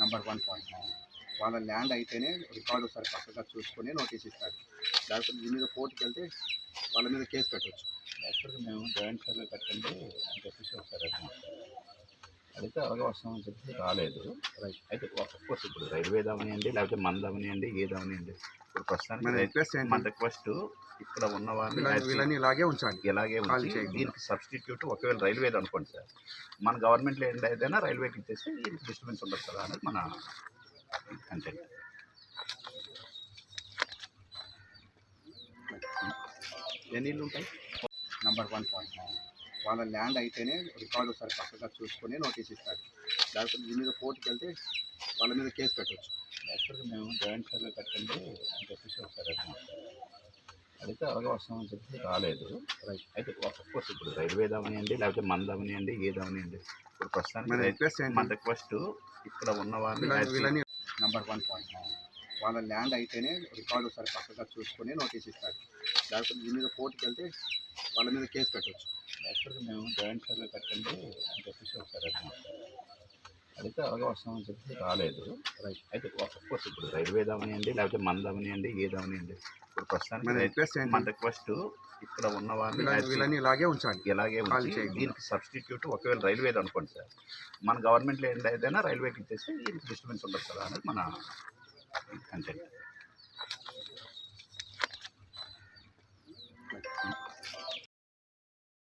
Number one point వాళ్ళ land అయితేనే record ఒకసారి పక్కగా చూసుకొని నోటీస్ ఇస్తారు. లేకపోతే దీని మీద కోర్టుకి వెళ్తే వాళ్ళ మీద కేసు పెట్టవచ్చు యాక్చువల్గా మేము జాయింట్ సర్వే కట్టండి అని చెప్పేసి ఒకసారి అడిగితే అలాగే వస్తామని చెప్పి రాలేదు. రైట్ అయితే కోర్స్ ఇప్పుడు రైల్వే అవనియండి లేకపోతే మంది అవనియండి ఏది అవనియండి ఇప్పుడు ప్రస్తుతానికి రిక్వెస్ట్ మన రిక్వెస్ట్ ఇక్కడ ఉన్న వీళ్ళని ఇలాగే ఉంచాలి. ఇలాగే ఖాళీ ఉంచి చేయకుండా. దీనికి సబ్స్టిట్యూట్ ఒకవేళ రైల్వేది అనుకోండి సార్ మన గవర్నమెంట్లో ఏంటి ఏదైనా రైల్వేకి ఇచ్చేసి దీనికి డిస్టర్బెన్స్ ఉండదు కదా అనేది మన కంటెంట్ ఎన్ని ఉంటాయి? నెంబర్ వన్ పాయింట్ వాళ్ళ ల్యాండ్ అయితేనే రికార్డు ఒకసారి పక్కగా చూసుకొని నోటీస్ ఇస్తాడు. లేకపోతే దీని మీద కోర్టుకి వెళ్తే వాళ్ళ మీద కేసు పెట్టవచ్చు యాక్చువల్గా మేము జాయింట్ సర్వే కట్టండి అని చెప్పేసి ఒకసారి అడిగితే అలాగే వస్తామని చెప్పి రాలేదు. రైట్ అయితే కోర్స్ ఇప్పుడు రైల్వే అవనియండి లేకపోతే మంది అవనియండి ఏది అవనియండి ఇప్పుడు మన ప్రస్తుతానికి రిక్వెస్ట్ మన రిక్వెస్ట్ ఇక్కడ ఉన్న వీళ్ళని నెంబర్ వన్ పాయింట్ వాళ్ళ ల్యాండ్ అయితేనే రికార్డు ఒకసారి పక్కగా చూసుకొని నోటీస్ ఇస్తాడు. లేకపోతే దీని మీద కోర్టుకి వెళ్తే వాళ్ళ మీద కేసు పెట్టవచ్చు యాక్చువల్గా మేము జాయింట్ సర్వే కట్టండి అని చెప్పేసి ఒకసారి అడిగాం అడిగితే అలాగే వస్తామని చెప్పి రాలేదు. రైట్ అయితే కోర్స్ ఇప్పుడు రైల్వే అవనియండి లేకపోతే మంది అవనియండి ఏది అవనియండి ఇప్పుడు మన ప్రస్తుతానికి రిక్వెస్ట్ మన రిక్వెస్ట్ ఇక్కడ ఉన్న వీళ్ళని ఇలాగే ఉంచాలి. ఇలాగే ఉంచి. దీనికి సబ్స్టిట్యూట్ ఒకవేళ రైల్వేది అనుకోండి సార్ మన గవర్నమెంట్లో ఏంటి ఏదైనా రైల్వేకి ఇచ్చేసి దీనికి డిస్టర్బెన్స్ ఉండదు కదా అనేది మన కంటెంట్